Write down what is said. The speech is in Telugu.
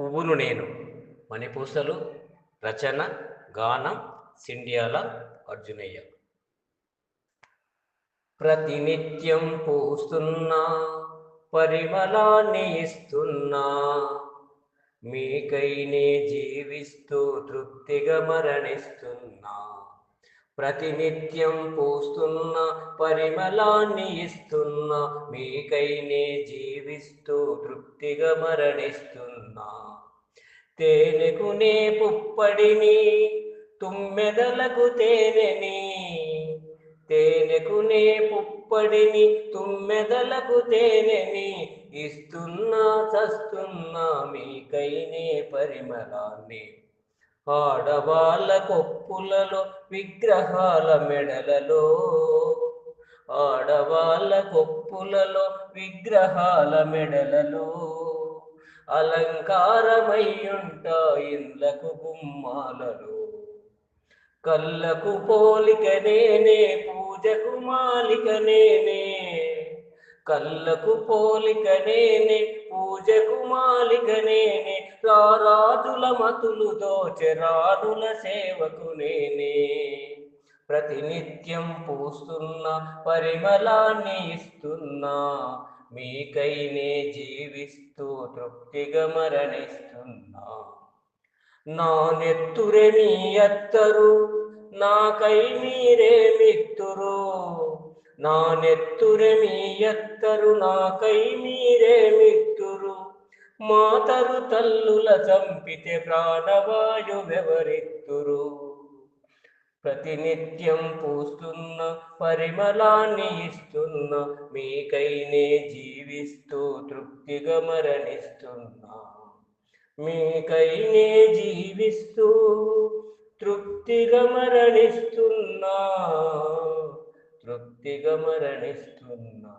పువ్వును నేను. మణిపూసలు రచన గానం సిండియాల అర్జునయ్య. ప్రతినిత్యం పూస్తున్నా పరిమళాన్ని ఇస్తున్నా మీకైనే జీవిస్తూ తృప్తిగా మరణిస్తున్నా. ప్రతినిత్యం పూస్తున్న పరిమళాన్ని ఇస్తున్న మీకైనే జీవిస్తూ తృప్తిగా మరణిస్తున్నా. తేనెకునే పుప్పడిని తుమ్మెదలకు తేనెని. తేనెకునే పుప్పడిని తుమ్మెదలకు తేనెని ఇస్తున్నా చస్తున్నా మీకైనే పరిమళాన్ని. ఆడవాళ్ళ కొప్పులలో విగ్రహాల మెడలలో. ఆడవాళ్ళ కొప్పులలో విగ్రహాల మెడలలో. అలంకారమయ్యుంటాయి ఇండ్లకు గుమ్మాలలో. కళ్ళకు పోలిక నేనే పూజకు మాలిక నేనే. కళ్ళకు పోలిక పూజకు మాలిక రారాజుల మతులు దోచె సేవకు నేనే. ప్రతినిత్యం పూస్తున్న పరిమళాన్ని ఇస్తున్నా మీకైనే జీవిస్తూ తృప్తిగా మరణిస్తున్నా. నా నెత్తురే మీ అత్తరు నాకై మీరే మిత్తురు. నా నెత్తురే మీ ఎత్తరు నాకై మీరే మిత్తురు. మాతరు తల్లుల చంపితే ప్రాణవాయువెవరిత్తురు ప్రతినిత్యం పూస్తున్న పరిమళాన్ని ఇస్తున్న మీకైనే జీవిస్తూ తృప్తిగా మరణిస్తున్నా. మీకైనే జీవిస్తూ తృప్తిగా మరణిస్తున్నా. దిగమరణిస్తున్నా